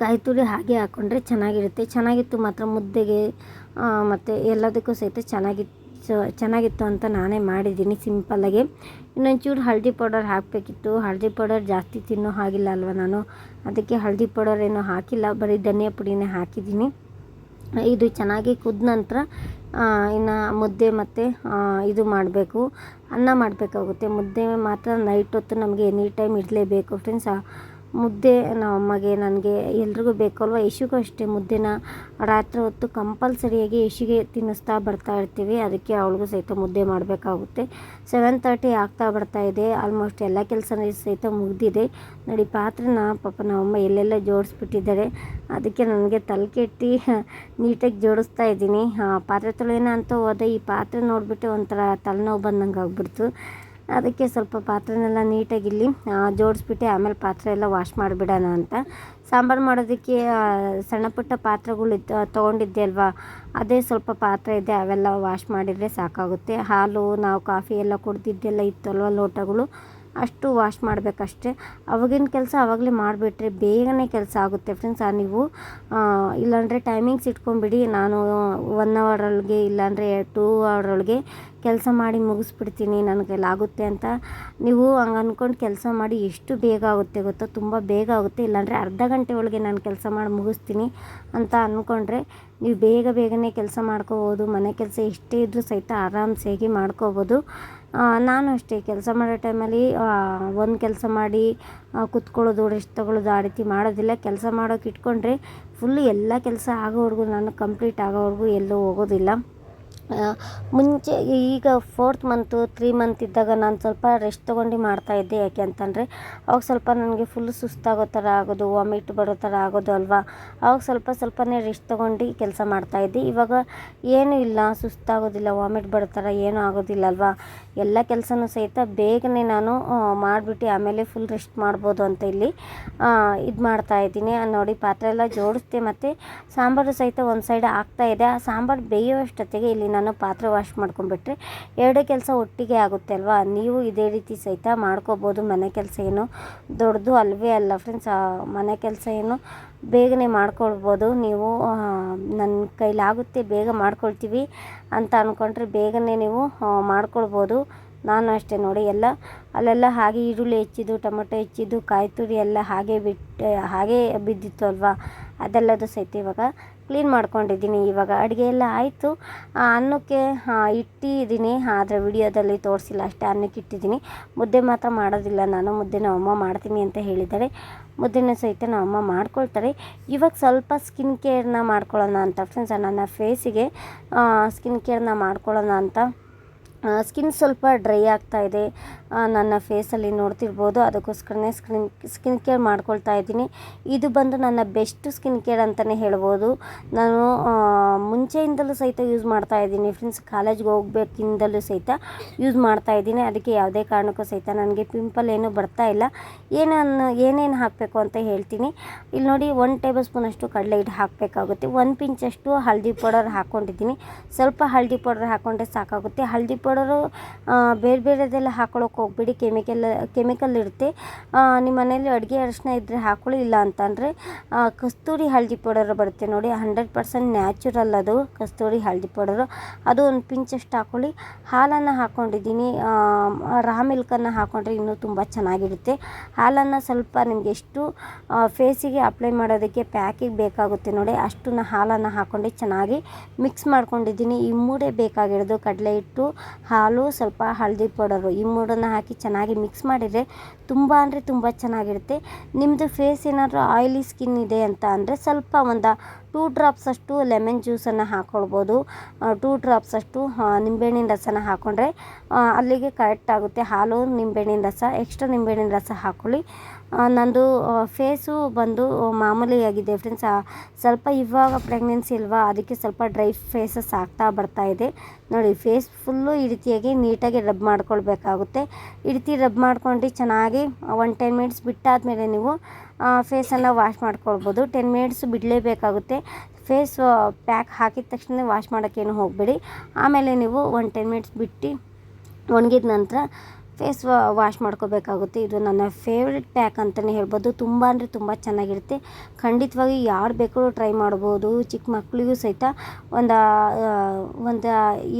ಕಾಯಿ ತುರಿ ಹಾಗೆ ಹಾಕ್ಕೊಂಡ್ರೆ ಚೆನ್ನಾಗಿರುತ್ತೆ. ಚೆನ್ನಾಗಿತ್ತು ಮಾತ್ರ ಮುದ್ದೆಗೆ ಮತ್ತು ಎಲ್ಲದಕ್ಕೂ ಸಹಿತ ಚೆನ್ನಾಗಿತ್ತು ಚೆನ್ನಾಗಿತ್ತು ಅಂತ ನಾನೇ ಮಾಡಿದ್ದೀನಿ ಸಿಂಪಲ್ಲಾಗಿ ಇನ್ನೊಂಚೂರು ಹಳದಿ ಪೌಡರ್ ಹಾಕಬೇಕಿತ್ತು. ಹಳದಿ ಪೌಡರ್ ಜಾಸ್ತಿ ತಿನ್ನೋ ಹಾಗಿಲ್ಲ ಅಲ್ವ ನಾನು? ಅದಕ್ಕೆ ಹಳದಿ ಪೌಡರ್ ಏನೂ ಹಾಕಿಲ್ಲ. ಬರೀ ಧನಿಯಾ ಪುಡಿನೇ ಹಾಕಿದ್ದೀನಿ. ಇದು ಚೆನ್ನಾಗಿ ಕುದ್ದ ನಂತರ ಇನ್ನು ಮುದ್ದೆ ಮತ್ತು ಇದು ಮಾಡಬೇಕು. ಅನ್ನ ಮಾಡಬೇಕಾಗುತ್ತೆ. ಮುದ್ದೆ ಮಾತ್ರ ನೈಟ್ ಹೊತ್ತು ನಮಗೆ ಎನಿ ಟೈಮ್ ಇರಲೇಬೇಕು ಫ್ರೆಂಡ್ಸ್ ಮುದ್ದೆ ನಮ್ಮ ಅಮ್ಮಗೆ, ನನಗೆ ಎಲ್ರಿಗೂ ಬೇಕಲ್ವ ಯಶುಗೂ ಅಷ್ಟೇ. ಮುದ್ದೆನ ರಾತ್ರಿ ಹೊತ್ತು ಕಂಪಲ್ಸರಿಯಾಗಿ ಯಶಿಗೆ ತಿನ್ನಿಸ್ತಾ ಬರ್ತಾ ಇರ್ತೀವಿ. ಅದಕ್ಕೆ ಅವಳಿಗೂ ಸಹಿತ ಮುದ್ದೆ ಮಾಡಬೇಕಾಗುತ್ತೆ. ಸೆವೆನ್ ತರ್ಟಿ ಆಗ್ತಾ ಬರ್ತಾ ಇದೆ. ಆಲ್ಮೋಸ್ಟ್ ಎಲ್ಲ ಕೆಲಸ ಸಹಿತ ಮುಗಿದಿದೆ. ನೋಡಿ, ಪಾತ್ರೆನ ಪಾಪ ನಮ್ಮಮ್ಮ ಎಲ್ಲೆಲ್ಲ ಜೋಡಿಸ್ಬಿಟ್ಟಿದ್ದಾರೆ. ಅದಕ್ಕೆ ನನಗೆ ತಲೆ ಕೆಟ್ಟಿ ನೀಟಾಗಿ ಜೋಡಿಸ್ತಾ ಇದ್ದೀನಿ. ಪಾತ್ರೆ ತೊಳೆಯೋಣ ಅಂತ ಹೋದೆ. ಈ ಪಾತ್ರೆ ನೋಡಿಬಿಟ್ಟು ಒಂಥರ ತಲೆನೋವು ಬಂದಂಗೆ ಆಗ್ಬಿಡ್ತು ಅದಕ್ಕೆ ಸ್ವಲ್ಪ ಪಾತ್ರೆನೆಲ್ಲ ನೀಟಾಗಿ ಇಲ್ಲಿ ಜೋಡಿಸ್ಬಿಟ್ಟು ಆಮೇಲೆ ಪಾತ್ರೆ ಎಲ್ಲ ವಾಶ್ ಮಾಡಿಬಿಡೋಣ ಅಂತ. ಸಾಂಬಾರು ಮಾಡೋದಕ್ಕೆ ಸಣ್ಣ ಪುಟ್ಟ ಪಾತ್ರೆಗಳು ತೊಗೊಂಡಿದ್ದೆ ಅಲ್ವಾ ಅದೇ ಸ್ವಲ್ಪ ಪಾತ್ರೆ ಇದೆ, ಅವೆಲ್ಲ ವಾಶ್ ಮಾಡಿದರೆ ಸಾಕಾಗುತ್ತೆ. ಹಾಲು, ನಾವು ಕಾಫಿ ಎಲ್ಲ ಕುಡ್ದಿದ್ದೆಲ್ಲ ಇತ್ತಲ್ವ ಲೋಟಗಳು, ಅಷ್ಟು ವಾಶ್ ಮಾಡಬೇಕಷ್ಟೆ. ಅವಾಗಿನ ಕೆಲಸ ಆವಾಗಲೇ ಮಾಡಿಬಿಟ್ರೆ ಬೇಗನೆ ಕೆಲಸ ಆಗುತ್ತೆ ಫ್ರೆಂಡ್ಸ್ ಆ, ನೀವು ಇಲ್ಲಾಂದರೆ ಟೈಮಿಂಗ್ಸ್ ಇಟ್ಕೊಂಬಿಡಿ ನಾನು ಒನ್ ಅವರೊಳಗೆ ಇಲ್ಲಾಂದರೆ ಟೂ ಅವರೊಳಗೆ ಕೆಲಸ ಮಾಡಿ ಮುಗಿಸ್ಬಿಡ್ತೀನಿ ನನಗೆ ಆಗುತ್ತೆ ಅಂತ. ನೀವು ಹಂಗೆ ಅಂದ್ಕೊಂಡು ಕೆಲಸ ಮಾಡಿ ಎಷ್ಟು ಬೇಗ ಆಗುತ್ತೆ ಗೊತ್ತಾ? ತುಂಬ ಬೇಗ ಆಗುತ್ತೆ. ಇಲ್ಲಾಂದರೆ ಅರ್ಧ ಗಂಟೆ ಒಳಗೆ ನಾನು ಕೆಲಸ ಮಾಡಿ ಮುಗಿಸ್ತೀನಿ ಅಂತ ಅಂದ್ಕೊಂಡ್ರೆ ನೀವು ಬೇಗ ಬೇಗನೆ ಕೆಲಸ ಮಾಡ್ಕೋಬೋದು, ಮನೆ ಕೆಲಸ ಎಷ್ಟೇ ಇದ್ದರೂ ಸಹಿತ ಆರಾಮ್ಸಾಗಿ ಮಾಡ್ಕೋಬೋದು. ನಾನು ಅಷ್ಟೇ ಕೆಲಸ ಮಾಡೋ ಟೈಮಲ್ಲಿ ಒಂದು ಕೆಲಸ ಮಾಡಿ ಕುತ್ಕೊಳ್ಳೋದು, ರೆಸ್ಟ್ ತಗೊಳ್ಳೋದು ಆ ರೀತಿ ಮಾಡೋದಿಲ್ಲ. ಕೆಲಸ ಮಾಡೋಕೆ ಇಟ್ಕೊಂಡ್ರೆ ಫುಲ್ಲು ಎಲ್ಲ ಕೆಲಸ ಆಗೋವರೆಗೂ, ನಾನು ಕಂಪ್ಲೀಟ್ ಆಗೋವರೆಗೂ ಎಲ್ಲೂ ಹೋಗೋದಿಲ್ಲ. ಮುಂಚೆ ಈಗ ಫೋರ್ತ್ ಮಂತು ತ್ರೀ ಮಂತ್ ಇದ್ದಾಗ ನಾನು ಸ್ವಲ್ಪ ರೆಸ್ಟ್ ತೊಗೊಂಡು ಮಾಡ್ತಾಯಿದ್ದೆ ಯಾಕೆ ಅಂತಂದರೆ, ಅವಾಗ ಸ್ವಲ್ಪ ನನಗೆ ಫುಲ್ ಸುಸ್ತಾಗೋ ಥರ ಆಗೋದು ವಾಮಿಟ್ ಬರೋ ಥರ ಆಗೋದು ಅಲ್ವಾ? ಅವಾಗ ಸ್ವಲ್ಪ ಸ್ವಲ್ಪನೇ ರೆಸ್ಟ್ ತೊಗೊಂಡು ಕೆಲಸ ಮಾಡ್ತಾಯಿದ್ದೆ ಇವಾಗ ಏನೂ ಇಲ್ಲ, ಸುಸ್ತಾಗೋದಿಲ್ಲ ವಾಮಿಟ್ ಬರೋ ಥರ ಏನೂ ಆಗೋದಿಲ್ಲ ಅಲ್ವಾ? ಎಲ್ಲ ಕೆಲಸನೂ ಸಹಿತ ಬೇಗನೆ ನಾನು ಮಾಡಿಬಿಟ್ಟು ಆಮೇಲೆ ಫುಲ್ ರೆಸ್ಟ್ ಮಾಡ್ಬೋದು ಅಂತ ಇಲ್ಲಿ ಇದು ಮಾಡ್ತಾಯಿದ್ದೀನಿ ನೋಡಿ, ಪಾತ್ರೆ ಎಲ್ಲ ಜೋಡಿಸ್ತೆ ಮತ್ತು ಸಾಂಬಾರು ಸಹಿತ ಒಂದು ಸೈಡ್ ಆಗ್ತಾಯಿದೆ ಆ ಸಾಂಬಾರು ಬೇಯೋಷ್ಟೊತ್ತಿಗೆ ಇಲ್ಲಿ ನಾನು ಪಾತ್ರೆ ವಾಶ್ ಮಾಡ್ಕೊಂಡ್ಬಿಟ್ರೆ ಎರಡೇ ಕೆಲಸ ಒಟ್ಟಿಗೆ ಆಗುತ್ತೆ ಅಲ್ವಾ? ನೀವು ಇದೇ ರೀತಿ ಸಹಿತ ಮಾಡ್ಕೋಬೋದು. ಮನೆ ಕೆಲಸ ಏನು ದೊಡ್ಡದು ಅಲ್ವೇ ಅಲ್ಲ ಫ್ರೆಂಡ್ಸ್ ಮನೆ ಕೆಲಸ ಏನು ಬೇಗನೆ ಮಾಡ್ಕೊಳ್ಬೋದು. ನೀವು ನನ್ನ ಕೈಲಾಗುತ್ತೆ ಬೇಗ ಮಾಡ್ಕೊಳ್ತೀವಿ ಅಂತ ಅಂದ್ಕೊಂಡ್ರೆ ಬೇಗನೆ ನೀವು ಮಾಡ್ಕೊಳ್ಬೋದು. ನಾನು ಅಷ್ಟೇ ನೋಡಿ, ಎಲ್ಲ ಅಲ್ಲೆಲ್ಲ ಹಾಗೆ ಈರುಳ್ಳಿ ಹೆಚ್ಚಿದ್ದು, ಟೊಮೊಟೊ ಹೆಚ್ಚಿದ್ದು, ಕಾಯಿ ತುರಿ ಎಲ್ಲ ಹಾಗೆ ಬಿಟ್ಟು, ಹಾಗೆ ಬಿದ್ದಿತ್ತು ಅಲ್ವಾ? ಅದೆಲ್ಲದು ಸಹಿತ ಇವಾಗ ಕ್ಲೀನ್ ಮಾಡ್ಕೊಂಡಿದ್ದೀನಿ. ಇವಾಗ ಅಡುಗೆ ಎಲ್ಲ ಆಯಿತು. ಅನ್ನಕ್ಕೆ ಇಟ್ಟಿದ್ದೀನಿ. ಆದರೆ ವಿಡಿಯೋದಲ್ಲಿ ತೋರಿಸಿಲ್ಲ, ಅಷ್ಟೇ ಅನ್ನಕ್ಕೆ ಇಟ್ಟಿದ್ದೀನಿ. ಮುದ್ದೆ ಮಾತ್ರ ಮಾಡೋದಿಲ್ಲ ನಾನು. ಮುದ್ದೆ ಅಮ್ಮ ಮಾಡ್ತೀನಿ ಅಂತ ಹೇಳಿದ್ದಾರೆ. ಮುದ್ದೆನ ಸಹಿತ ಅಮ್ಮ ಮಾಡ್ಕೊಳ್ತಾರೆ. ಇವಾಗ ಸ್ವಲ್ಪ ಸ್ಕಿನ್ ಕೇರ್ನ ಮಾಡ್ಕೊಳ್ಳೋಣ ಅಂತ ಫ್ರೆಂಡ್ಸ್ ನನ್ನ ಫೇಸಿಗೆ ಸ್ಕಿನ್ ಕೇರ್ನ ಮಾಡ್ಕೊಳ್ಳೋಣ ಅಂತ ಸ್ಕಿನ್ ಸ್ವಲ್ಪ ಡ್ರೈ ಆಗ್ತಾ ಇದೆ. ನನ್ನ ಫೇಸಲ್ಲಿ ನೋಡ್ತಿರ್ಬೋದು. ಅದಕ್ಕೋಸ್ಕರನೇ ಸ್ಕಿನ್ ಸ್ಕಿನ್ ಕೇರ್ ಮಾಡ್ಕೊಳ್ತಾ ಇದ್ದೀನಿ. ಇದು ಬಂದು ನನ್ನ ಬೆಸ್ಟ್ ಸ್ಕಿನ್ ಕೇರ್ ಅಂತಲೇ ಹೇಳ್ಬೋದು. ನಾನು ಮುಂಚೆಯಿಂದಲೂ ಸಹಿತ ಯೂಸ್ ಮಾಡ್ತಾ ಇದ್ದೀನಿ. ಫ್ರೆಂಡ್ಸ್, ಕಾಲೇಜ್ಗೆ ಹೋಗ್ಬೇಕಿಂದಲೂ ಸಹಿತ ಯೂಸ್ ಮಾಡ್ತಾ ಇದ್ದೀನಿ. ಅದಕ್ಕೆ ಯಾವುದೇ ಕಾರಣಕ್ಕೂ ಸಹಿತ ನನಗೆ ಪಿಂಪಲ್ ಏನೂ ಬರ್ತಾ ಇಲ್ಲ. ಏನನ್ನು ಏನೇನು ಹಾಕಬೇಕು ಅಂತ ಹೇಳ್ತೀನಿ. ಇಲ್ಲಿ ನೋಡಿ, ಒನ್ ಟೇಬಲ್ ಸ್ಪೂನಷ್ಟು ಕಡಲೆ ಹಿಟ್ಟು ಹಾಕಬೇಕಾಗುತ್ತೆ. ಒಂದು ಪಿಂಚಷ್ಟು ಹಳದಿ ಪೌಡರ್ ಹಾಕ್ಕೊಂಡಿದ್ದೀನಿ. ಸ್ವಲ್ಪ ಹಳದಿ ಪೌಡರ್ ಹಾಕ್ಕೊಂಡ್ರೆ ಸಾಕಾಗುತ್ತೆ. ಹಳದಿ ಪೌಡರು ಬೇರೆ ಬೇರೆದೆಲ್ಲ ಹಾಕೊಳ್ಳೋಕೆ ಹೋಗ್ಬಿಡಿ, ಕೆಮಿಕಲ್ ಕೆಮಿಕಲ್ ಇರುತ್ತೆ. ನಿಮ್ಮ ಮನೇಲಿ ಅಡುಗೆ ಅರಿಶಿನ ಇದ್ದರೆ ಹಾಕೊಳ್ಳಿ, ಇಲ್ಲ ಅಂತಂದರೆ ಕಸ್ತೂರಿ ಹಳದಿ ಪೌಡರ್ ಬರುತ್ತೆ ನೋಡಿ, ಹಂಡ್ರೆಡ್ ಪರ್ಸೆಂಟ್ ನ್ಯಾಚುರಲ್ ಅದು ಕಸ್ತೂರಿ ಹಳದಿ ಪೌಡರು. ಅದು ಒಂದು ಪಿಂಚಷ್ಟು ಹಾಕೊಳ್ಳಿ. ಹಾಲನ್ನು ಹಾಕ್ಕೊಂಡಿದ್ದೀನಿ ರಾ ಮಿಲ್ಕನ್ನು ಹಾಕ್ಕೊಂಡ್ರೆ ಇನ್ನೂ ತುಂಬ ಚೆನ್ನಾಗಿರುತ್ತೆ. ಹಾಲನ್ನು ಸ್ವಲ್ಪ ನಿಮಗೆ ಎಷ್ಟು ಫೇಸಿಗೆ ಅಪ್ಲೈ ಮಾಡೋದಕ್ಕೆ ಪ್ಯಾಕಿಗೆ ಬೇಕಾಗುತ್ತೆ ನೋಡಿ, ಅಷ್ಟನ್ನ ಹಾಲನ್ನು ಹಾಕ್ಕೊಂಡು ಚೆನ್ನಾಗಿ ಮಿಕ್ಸ್ ಮಾಡ್ಕೊಂಡಿದ್ದೀನಿ. ಈ ಮೂಡೆ ಬೇಕಾಗಿರೋದು ಕಡಲೆ ಹಿಟ್ಟು, ಹಾಲು, ಸ್ವಲ್ಪ ಹಳದಿ ಪೌಡರು. ಈ ಹಾಕಿ ಚೆನ್ನಾಗಿ ಮಿಕ್ಸ್ ಮಾಡಿದರೆ ತುಂಬ ಅಂದರೆ ತುಂಬ ಚೆನ್ನಾಗಿರುತ್ತೆ. ನಿಮ್ಮದು ಫೇಸ್ ಏನಾದರೂ ಆಯಿಲಿ ಸ್ಕಿನ್ ಇದೆ ಅಂತ ಅಂದರೆ ಸ್ವಲ್ಪ ಒಂದು ಟೂ ಡ್ರಾಪ್ಸ್ ಅಷ್ಟು ಲೆಮನ್ ಜ್ಯೂಸನ್ನು ಹಾಕ್ಕೊಳ್ಬೋದು ಟೂ ಡ್ರಾಪ್ಸ್ ಅಷ್ಟು ನಿಂಬೆಹಣ್ಣಿನ ರಸನ ಹಾಕ್ಕೊಂಡ್ರೆ ಅಲ್ಲಿಗೆ ಕರೆಕ್ಟ್ ಆಗುತ್ತೆ. ಹಾಲು, ನಿಂಬೆಹಣ್ಣಿನ ರಸ ಎಕ್ಸ್ಟ್ರಾ ನಿಂಬೆಹಣ್ಣಿನ ರಸ ಹಾಕ್ಕೊಳ್ಳಿ ನಂದು ಫೇಸು ಬಂದು ಮಾಮೂಲಿಯಾಗಿದೆ ಫ್ರೆಂಡ್ಸ್ ಸ್ವಲ್ಪ ಇವಾಗ ಪ್ರೆಗ್ನೆನ್ಸಿ ಇಲ್ವಾ ಅದಕ್ಕೆ ಸ್ವಲ್ಪ ಡ್ರೈ ಫೇಸಸ್ ಆಗ್ತಾ ಬರ್ತಾ ಇದೆ. ನೋಡಿ ಫೇಸ್ ಫುಲ್ಲು ಈ ರೀತಿಯಾಗಿ ನೀಟಾಗಿ ರಬ್ ಮಾಡ್ಕೊಳ್ಬೇಕಾಗುತ್ತೆ. ಈ ರೀತಿ ರಬ್ ಮಾಡ್ಕೊಂಡು ಚೆನ್ನಾಗಿ ಒನ್ ಟೆನ್ ಮಿನಿಟ್ಸ್ ಬಿಟ್ಟಾದಮೇಲೆ ನೀವು ಫೇಸನ್ನು ವಾಶ್ ಮಾಡ್ಕೊಳ್ಬೋದು. ಟೆನ್ ಮಿನಿಟ್ಸ್ ಬಿಡಲೇಬೇಕಾಗುತ್ತೆ. ಫೇಸ್ ಪ್ಯಾಕ್ ಹಾಕಿದ ತಕ್ಷಣ ವಾಶ್ ಮಾಡೋಕ್ಕೇನು ಹೋಗಬೇಡಿ. ಆಮೇಲೆ ನೀವು ಒನ್ ಟೆನ್ ಮಿನಿಟ್ಸ್ ಬಿಟ್ಟು ಒಣಗಿದ ನಂತರ ಫೇಸ್ ವಾಶ್ ಮಾಡ್ಕೋಬೇಕಾಗುತ್ತೆ. ಇದು ನನ್ನ ಫೇವ್ರೆಟ್ ಪ್ಯಾಕ್ ಅಂತಲೇ ಹೇಳ್ಬೋದು. ತುಂಬ ಅಂದರೆ ತುಂಬ ಚೆನ್ನಾಗಿರುತ್ತೆ. ಖಂಡಿತವಾಗಿ ಯಾರು ಬೇಕಾದ್ರೂ ಟ್ರೈ ಮಾಡ್ಬೋದು. ಚಿಕ್ಕ ಮಕ್ಕಳಿಗೂ ಸಹಿತ ಒಂದು ಒಂದು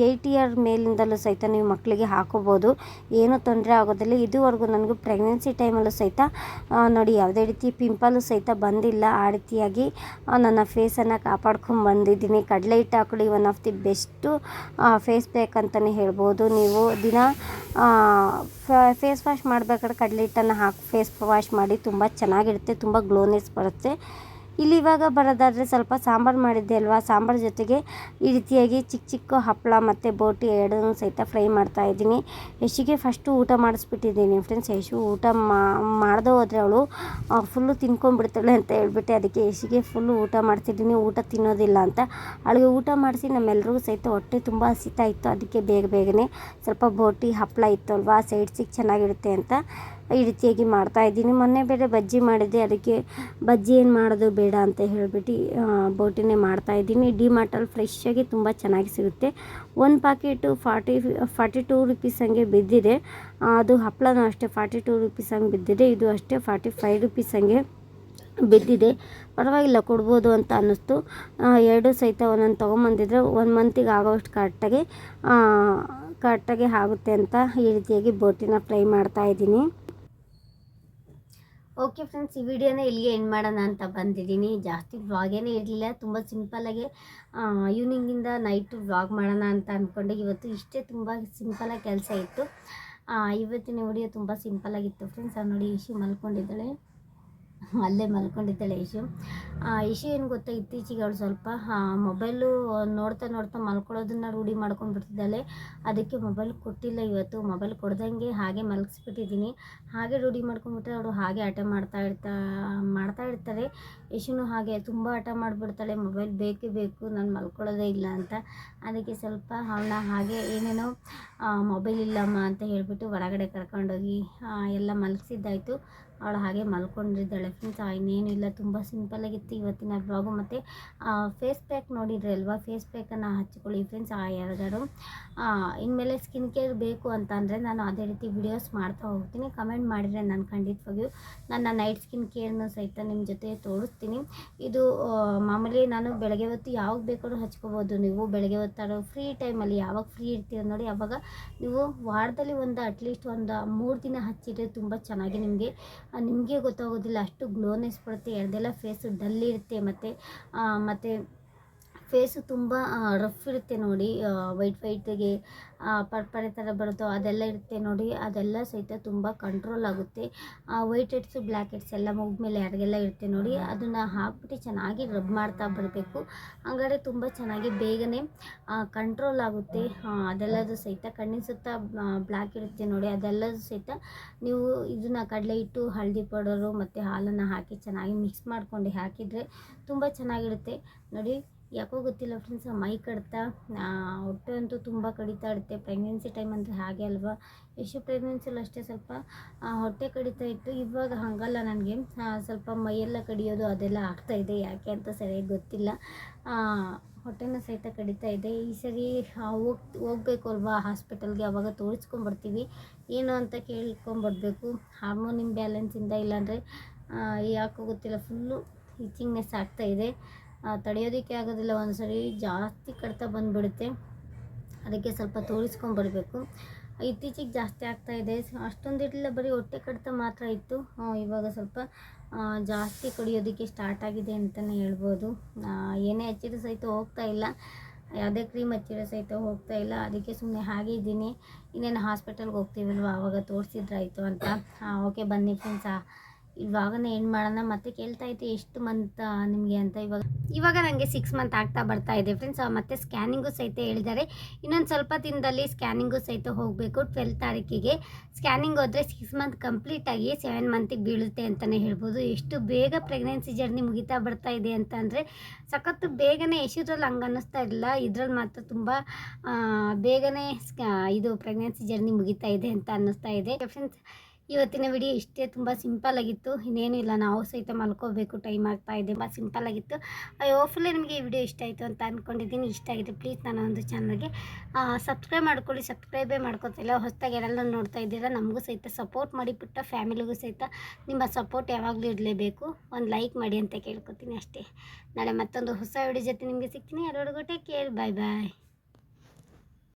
ಏಯ್ಟ್ ಇಯರ್ ಮೇಲಿಂದಲೂ ಸಹಿತ ನೀವು ಮಕ್ಕಳಿಗೆ ಹಾಕೋಬೋದು. ಏನೂ ತೊಂದರೆ ಆಗೋದಿಲ್ಲ. ಇದುವರೆಗೂ ನನಗೂ ಪ್ರೆಗ್ನೆನ್ಸಿ ಟೈಮಲ್ಲೂ ಸಹಿತ ನೋಡಿ ಯಾವುದೇ ರೀತಿ ಪಿಂಪಲ್ಲು ಸಹಿತ ಬಂದಿಲ್ಲ. ಆ ರೀತಿಯಾಗಿ ನನ್ನ ಫೇಸನ್ನು ಕಾಪಾಡ್ಕೊಂಡು ಬಂದಿದ್ದೀನಿ. ಕಡಲೆ ಹಿಟ್ಟು ಹಾಕೊಳ್ಳಿ one of the best face pack ಅಂತಲೇ ಹೇಳ್ಬೋದು. ನೀವು ದಿನ ಫೇಸ್ ವಾಶ್ ಮಾಡ್ಬೇಕಾದ್ರೆ ಕಡಲೆ ಹಿಟ್ಟನ್ನು ಹಾಕಿ ಫೇಸ್ ವಾಶ್ ಮಾಡಿ ತುಂಬ ಚೆನ್ನಾಗಿರುತ್ತೆ ತುಂಬ ಗ್ಲೋನೆಸ್ ಬರುತ್ತೆ. ಇಲ್ಲಿ ಇವಾಗ ಬರೋದಾದರೆ ಸ್ವಲ್ಪ ಸಾಂಬಾರು ಮಾಡಿದ್ದೆ ಅಲ್ವಾ? ಸಾಂಬಾರು ಜೊತೆಗೆ ಈ ರೀತಿಯಾಗಿ ಚಿಕ್ಕ ಚಿಕ್ಕ ಹಪ್ಪಳ ಮತ್ತು ಬೋಟಿ ಎರಡನ್ನೂ ಸಹಿತ ಫ್ರೈ ಮಾಡ್ತಾ ಇದ್ದೀನಿ. ಯಶಿಗೆ ಫಸ್ಟು ಊಟ ಮಾಡಿಸ್ಬಿಟ್ಟಿದ್ದೀನಿ ಫ್ರೆಂಡ್ಸ್ ಯಶು ಊಟ ಮಾಡದೆ ಹೋದರೆ ಅವಳು ಫುಲ್ಲು ತಿನ್ಕೊಂಡ್ಬಿಡ್ತಾಳೆ ಅಂತ ಹೇಳ್ಬಿಟ್ಟು ಅದಕ್ಕೆ ಯಶಿಗೆ ಫುಲ್ಲು ಊಟ ಮಾಡ್ತಿದ್ದೀನಿ. ಊಟ ತಿನ್ನೋದಿಲ್ಲ ಅಂತ. ಅವಳಿಗೆ ಊಟ ಮಾಡಿಸಿ ನಮ್ಮೆಲ್ಲರಿಗೂ ಸಹಿತ ಹೊಟ್ಟೆ ತುಂಬ ಹಸಿತಾ ಇತ್ತು. ಅದಕ್ಕೆ ಬೇಗ ಬೇಗನೆ ಸ್ವಲ್ಪ ಬೋಟಿ, ಹಪ್ಪಳ ಇತ್ತು ಅಲ್ವಾ? ಸೈಡ್ಸಿಗೆ ಚೆನ್ನಾಗಿರುತ್ತೆ ಅಂತ. ಈ ರೀತಿಯಾಗಿ ಮಾಡ್ತಾ ಇದ್ದೀನಿ. ಮೊನ್ನೆ ಬೇರೆ ಬಜ್ಜಿ ಮಾಡಿದ್ದೆ. ಅದಕ್ಕೆ ಬಜ್ಜಿ ಏನು ಮಾಡೋದು ಬೇಡ ಅಂತ ಹೇಳಿಬಿಟ್ಟು ಬೋಟಿನೇ ಮಾಡ್ತಾ ಇದ್ದೀನಿ. ಡಿ ಮಾರ್ಟಲ್ಲಿ ಫ್ರೆಶ್ಶಾಗಿ ತುಂಬ ಚೆನ್ನಾಗಿ ಸಿಗುತ್ತೆ. ಒಂದು pocket forty forty two rupees ಹಂಗೆ ಬಿದ್ದಿದೆ. ಅದು ಹಪ್ಪಳನೂ ಅಷ್ಟೇ ಫಾರ್ಟಿ ಟೂ ರುಪೀಸ್ ಹಂಗೆ ಬಿದ್ದಿದೆ. ಇದು ಅಷ್ಟೇ ಫಾರ್ಟಿ ಫೈವ್ ರುಪೀಸ್ ಹಂಗೆ ಬಿದ್ದಿದೆ. ಪರವಾಗಿಲ್ಲ, ಕೊಡ್ಬೋದು ಅಂತ ಅನ್ನಿಸ್ತು. ಎರಡು ಸಹಿತ ಒಂದೊಂದು ತೊಗೊಂಬಂದಿದ್ರೆ. ಒಂದು ಮಂತಿಗೆ ಆಗೋಷ್ಟು ಕರೆಕ್ಟಾಗಿ ಕರೆಕ್ಟಾಗಿ ಆಗುತ್ತೆ ಅಂತ ಈ ರೀತಿಯಾಗಿ ಬೋಟಿನ ಫ್ರೈ ಮಾಡ್ತಾ ಇದ್ದೀನಿ. ಓಕೆ ಫ್ರೆಂಡ್ಸ್ ಈ ವಿಡಿಯೋನ ಇಲ್ಲಿಗೆ ಎಂಡ್ ಮಾಡೋಣ ಅಂತ ಬಂದಿದ್ದೀನಿ. ಜಾಸ್ತಿ ವ್ಲಾಗೇನೇ ಇರಲಿಲ್ಲ. ತುಂಬ ಸಿಂಪಲ್ಲಾಗಿ ಈವ್ನಿಂಗಿಂದ ನೈಟು ವ್ಲಾಗ್ ಮಾಡೋಣ ಅಂತ ಅಂದ್ಕೊಂಡೆ ಇವತ್ತು ಇಷ್ಟೇ ತುಂಬ ಸಿಂಪಲಾಗಿ ಕೆಲಸ ಇತ್ತು. ಇವತ್ತಿನ ವಿಡಿಯೋ ತುಂಬ ಸಿಂಪಲಾಗಿತ್ತು ಫ್ರೆಂಡ್ಸ್ ಅವ್ರು ನೋಡಿ ಇಶಿ ಮಲ್ಕೊಂಡಿದ್ದಾಳೆ. ಅಲ್ಲೇ ಮಲ್ಕೊಂಡಿದ್ದಾಳೆ ಯಶು ಇಶು ಏನು ಗೊತ್ತಾ, ಇತ್ತೀಚೆಗೆ ಅವಳು ಸ್ವಲ್ಪ ಮೊಬೈಲು ನೋಡ್ತಾ ನೋಡ್ತಾ ಮಲ್ಕೊಳ್ಳೋದನ್ನ ರೂಢಿ ಮಾಡ್ಕೊಂಡ್ಬಿಡ್ತಿದ್ದಾಳೆ. ಅದಕ್ಕೆ ಮೊಬೈಲ್ ಕೊಟ್ಟಿಲ್ಲ ಇವತ್ತು. ಮೊಬೈಲ್ ಕೊಡ್ದಂಗೆ ಹಾಗೆ ಮಲಗಿಸ್ಬಿಟ್ಟಿದ್ದೀನಿ. ಹಾಗೆ ರೂಢಿ ಮಾಡ್ಕೊಂಡ್ಬಿಟ್ರೆ ಅವಳು ಹಾಗೆ ಆಟ ಮಾಡ್ತಾ ಇರ್ತಾ, ಮಾಡ್ತಾ ಇರ್ತಾರೆ. ಯಶುನು ಹಾಗೆ ತುಂಬ ಆಟ ಮಾಡಿಬಿಡ್ತಾಳೆ. ಮೊಬೈಲ್ ಬೇಕೇ ಬೇಕು, ನಾನು ಮಲ್ಕೊಳ್ಳೋದೇ ಇಲ್ಲ ಅಂತ. ಅದಕ್ಕೆ ಸ್ವಲ್ಪ ಅವಳನ್ನ ಹಾಗೆ ಏನೇನೋ ಮೊಬೈಲ್ ಇಲ್ಲಮ್ಮ ಅಂತ ಹೇಳಿಬಿಟ್ಟು ಹೊರಗಡೆ ಕರ್ಕೊಂಡೋಗಿ ಎಲ್ಲ ಮಲಗಿಸಿದ್ದಾಯಿತು. ಅವಳು ಹಾಗೆ ಮಲ್ಕೊಂಡಿದ್ದಾಳೆ. ಫ್ರೆಂಡ್ಸ್ ಇನ್ನೇನಿಲ್ಲ ತುಂಬ ಸಿಂಪಲ್ಲಾಗಿತ್ತು ಇವತ್ತಿನ ಬ್ಲಾಗು ಮತ್ತು ಫೇಸ್ ಪ್ಯಾಕ್ ನೋಡಿದ್ರೆ ಅಲ್ವಾ? ಫೇಸ್ ಪ್ಯಾಕನ್ನು ಹಚ್ಕೊಳ್ಳಿ. ಫ್ರೆಂಡ್ಸ್ ಆ ಯಾರಿಗಾರು ಇನ್ಮೇಲೆ ಸ್ಕಿನ್ ಕೇರ್ ಬೇಕು ಅಂತ ನಾನು ಅದೇ ರೀತಿ ವಿಡಿಯೋಸ್ ಮಾಡ್ತಾ ಹೋಗ್ತೀನಿ. ಕಮೆಂಟ್ ಮಾಡಿದರೆ ನಾನು ಖಂಡಿತವಾಗಿಯೂ ನನ್ನ ನೈಟ್ ಸ್ಕಿನ್ ಕೇರ್ನು ಸಹಿತ ನಿಮ್ಮ ಜೊತೆ ತೋರಿಸ್ತೀನಿ. ಇದು ಮಾಮೂಲಿ ನಾನು ಬೆಳಗ್ಗೆ ಹೊತ್ತು ಯಾವಾಗ ಬೇಕಾದ್ರೂ ಹಚ್ಕೋಬೋದು. ನೀವು ಬೆಳಗ್ಗೆ ಹೊತ್ತಾರು ಫ್ರೀ ಟೈಮಲ್ಲಿ ಯಾವಾಗ ಫ್ರೀ ಇರ್ತೀರ ನೋಡಿ, ಅವಾಗ ನೀವು ವಾರದಲ್ಲಿ ಒಂದು ಅಟ್ಲೀಸ್ಟ್ ಒಂದು ಮೂರು ದಿನ ಹಚ್ಚಿದ್ರೆ ತುಂಬ ಚೆನ್ನಾಗಿ ನಿಮಗೆ ನಿಮಗೆ ಗೊತ್ತಾಗೋದಿಲ್ಲ. ಅಷ್ಟು ಗ್ಲೋನೆಸ್ ಬರುತ್ತೆ ಎರಡೆಲ್ಲ ಫೇಸು ಡಲ್ ಇರುತ್ತೆ ಮತ್ತು ಮತ್ತು ಫೇಸು ತುಂಬ ರಫ್ ಇರುತ್ತೆ ನೋಡಿ. ವೈಟ್ ವೈಟಿಗೆ ಪರ್ಪರೆ ಥರ ಬರುತ್ತೋ ಅದೆಲ್ಲ ಇರುತ್ತೆ ನೋಡಿ. ಅದೆಲ್ಲ ಸಹಿತ ತುಂಬ ಕಂಟ್ರೋಲ್ ಆಗುತ್ತೆ. ವೈಟ್ ಹೆಡ್ಸು ಬ್ಲ್ಯಾಕ್ ಹೆಡ್ಸ್ ಎಲ್ಲ ಮೇಲೆ ಯಾರಿಗೆಲ್ಲ ಇರುತ್ತೆ ನೋಡಿ, ಅದನ್ನು ಹಾಕ್ಬಿಟ್ಟು ಚೆನ್ನಾಗಿ ರಬ್ ಮಾಡ್ತಾ ಬರಬೇಕು. ಹಂಗಾದ್ರೆ ತುಂಬ ಚೆನ್ನಾಗಿ ಬೇಗನೆ ಕಂಟ್ರೋಲ್ ಆಗುತ್ತೆ. ಅದೆಲ್ಲದು ಸಹಿತ ಕಣ್ಣಿನ ಸುತ್ತ ಬ್ಲ್ಯಾಕ್ ಇರುತ್ತೆ ನೋಡಿ. ಅದೆಲ್ಲದು ಸಹಿತ ನೀವು ಇದನ್ನು ಕಡಲೆ ಹಿಟ್ಟು, ಹಳದಿ ಪೌಡರು ಮತ್ತು ಹಾಲನ್ನು ಹಾಕಿ ಚೆನ್ನಾಗಿ ಮಿಕ್ಸ್ ಮಾಡ್ಕೊಂಡು ಹಾಕಿದರೆ ತುಂಬ ಚೆನ್ನಾಗಿರುತ್ತೆ. ನೋಡಿ. ಯಾಕೋ ಗೊತ್ತಿಲ್ಲ ಫ್ರೆಂಡ್ಸ್ ಮೈ ಕಡಿತ ಆ, ಹೊಟ್ಟೆ ಅಂತೂ ತುಂಬ ಕಡಿತಾ ಇರುತ್ತೆ. ಪ್ರೆಗ್ನೆನ್ಸಿ ಟೈಮ್ ಅಂದರೆ ಹಾಗೆ ಅಲ್ವಾ? ಎಷ್ಟು ಪ್ರೆಗ್ನೆನ್ಸಿಲೂ ಅಷ್ಟೇ ಸ್ವಲ್ಪ ಹೊಟ್ಟೆ ಕಡಿತಾ ಇತ್ತು. ಇವಾಗ ಹಾಗಲ್ಲ ನನಗೆ. ಸ್ವಲ್ಪ ಮೈಯೆಲ್ಲ ಕಡಿಯೋದು ಅದೆಲ್ಲ ಆಗ್ತಾ ಇದೆ. ಯಾಕೆ ಅಂತ ಸರಿಯಾಗಿ ಗೊತ್ತಿಲ್ಲ. ಹೊಟ್ಟೆನ ಸಹಿತ ಕಡಿತಾ ಇದೆ. ಈ ಸರಿ ಹೋಗ್ ಹೋಗ್ಬೇಕು ಅಲ್ವಾ? ಹಾಸ್ಪಿಟಲ್ಗೆ ಅವಾಗ ತೋರಿಸ್ಕೊಂಬರ್ತೀವಿ ಏನು ಅಂತ ಕೇಳ್ಕೊಂಬರ್ಬೇಕು ಹಾರ್ಮೋನ್ ಇಂಬ್ಯಾಲೆನ್ಸಿಂದ ಇಲ್ಲಾಂದರೆ ಯಾಕೋ ಗೊತ್ತಿಲ್ಲ. ಫುಲ್ಲು ಇಚಿಂಗ್ನೆಸ್ ಆಗ್ತಾ ಇದೆ. ಆ, ತಡೆಯೋದಕ್ಕೆ ಆಗೋದಿಲ್ಲ. ಒಂದು ಸರಿ ಜಾಸ್ತಿ ಕಡ್ತಾ ಬಂದುಬಿಡುತ್ತೆ. ಅದಕ್ಕೆ ಸ್ವಲ್ಪ ತೋರಿಸ್ಕೊಂಬರ್ಬೇಕು ಇತ್ತೀಚೆಗೆ ಜಾಸ್ತಿ ಆಗ್ತಾ ಇದೆ. ಅಷ್ಟೊಂದು ಇರಲಿಲ್ಲ, ಬರೀ ಹೊಟ್ಟೆ ಕಡಿತ ಮಾತ್ರ ಇತ್ತು. ಇವಾಗ ಸ್ವಲ್ಪ ಜಾಸ್ತಿ ಕುಡಿಯೋದಕ್ಕೆ ಸ್ಟಾರ್ಟ್ ಆಗಿದೆ ಅಂತಲೇ ಹೇಳ್ಬೋದು. ಏನೇ ಹಚ್ಚಿದ್ರು ಸಹಿತ ಹೋಗ್ತಾ ಇಲ್ಲ. ಯಾವುದೇ ಕ್ರೀಮ್ ಹಚ್ಚಿರೋ ಸಹಿತ ಹೋಗ್ತಾ ಇಲ್ಲ. ಅದಕ್ಕೆ ಸುಮ್ಮನೆ ಹಾಗೆ ಇದ್ದೀನಿ. ಇನ್ನೇನು ಹಾಸ್ಪಿಟಲ್ಗೆ ಹೋಗ್ತೀವಲ್ವ? ಆವಾಗ ತೋರಿಸಿದ್ರಾಯ್ತು ಅಂತ. ಓಕೆ ಬನ್ನಿ ಫ್ರೆಂಡ್ಸ್ ಇವಾಗನೇ ಏನು ಮಾಡೋಣ? ಮತ್ತೆ ಕೇಳ್ತಾ ಇತ್ತು ಎಷ್ಟು ಮಂತ್ ನಿಮಗೆ ಅಂತ? ಇವಾಗ ಇವಾಗ ನನಗೆ ಸಿಕ್ಸ್ ಮಂತ್ ಆಗ್ತಾ ಬರ್ತಾ ಇದೆ ಫ್ರೆಂಡ್ಸ್ ಮತ್ತೆ ಸ್ಕ್ಯಾನಿಂಗು ಸಹಿತ ಹೇಳಿದ್ದಾರೆ. ಇನ್ನೊಂದು ಸ್ವಲ್ಪ ದಿನದಲ್ಲಿ ಸ್ಕ್ಯಾನಿಂಗು ಸಹಿತ ಹೋಗಬೇಕು ಟ್ವೆಲ್ ತಾರೀಕಿಗೆ. ಸ್ಕ್ಯಾನಿಂಗ್ ಹೋದರೆ ಸಿಕ್ಸ್ ಮಂತ್ ಕಂಪ್ಲೀಟ್ ಆಗಿ ಸೆವೆನ್ ಮಂತಿಗೆ ಬೀಳುತ್ತೆ ಅಂತಲೇ ಹೇಳ್ಬೋದು. ಎಷ್ಟು ಬೇಗ ಪ್ರೆಗ್ನೆನ್ಸಿ ಜರ್ನಿ ಮುಗಿತಾ ಬರ್ತಾ ಇದೆ ಅಂತ ಅಂದರೆ, ಸಖತ್ತು ಬೇಗನೆ ಎಷ್ಟರಲ್ಲಿ ಹಂಗೆ ಅನ್ನಿಸ್ತಾ ಇರಲಿಲ್ಲ ಇದ್ರಲ್ಲಿ ಮಾತ್ರ ತುಂಬ ಬೇಗನೆ ಇದು ಪ್ರೆಗ್ನೆನ್ಸಿ ಜರ್ನಿ ಮುಗಿತಾ ಇದೆ ಅಂತ ಅನ್ನಿಸ್ತಾ ಇದೆ. ಫ್ರೆಂಡ್ಸ್ ಇವತ್ತಿನ ವಿಡಿಯೋ ಇಷ್ಟೇ, ತುಂಬ ಸಿಂಪಲ್ ಆಗಿತ್ತು. ಇನ್ನೇನು ಇಲ್ಲ, ನಾವು ಸಹಿತ ಮಲ್ಕೋಬೇಕು ಟೈಮ್ ಆಗ್ತಾ ಇದೆ, ತುಂಬ ಸಿಂಪಲ್ ಆಗಿತ್ತು. ಹೋಪ್ಫುಲಿ ನಿಮಗೆ ಈ ವಿಡಿಯೋ ಇಷ್ಟ ಆಯಿತು ಅಂತ ಅಂದ್ಕೊಂಡಿದ್ದೀನಿ ಇಷ್ಟ ಆಗಿದೆ ಪ್ಲೀಸ್ ನಾನು ಒಂದು ಚಾನಲ್ಗೆ ಸಬ್ಸ್ಕ್ರೈಬ್ ಮಾಡ್ಕೊಳ್ಳಿ ಸಬ್ಸ್ಕ್ರೈಬೇ ಮಾಡ್ಕೊತಿಲ್ಲ ಹೊಸದಾಗಿ ಯಾರೆಲ್ಲ ನೋಡ್ತಾ ಇದ್ದೀರಾ, ನಮಗೂ ಸಹಿತ ಸಪೋರ್ಟ್ ಮಾಡಿ, ಪುಟ್ಟ ಫ್ಯಾಮಿಲಿಗೂ ಸಹಿತ ನಿಮ್ಮ ಸಪೋರ್ಟ್ ಯಾವಾಗಲೂ ಇರಲೇಬೇಕು. ಒಂದು ಲೈಕ್ ಮಾಡಿ ಅಂತ ಕೇಳ್ಕೊತೀನಿ ಅಷ್ಟೇ. ನಾಳೆ ಮತ್ತೊಂದು ಹೊಸ ವಿಡಿಯೋ ಜೊತೆ ನಿಮಗೆ ಸಿಗ್ತೀನಿ. ಎಲ್ಲರಿಗೂ ಟೇಕ್ ಕೇರ್ ಬಾಯ್ ಬಾಯ್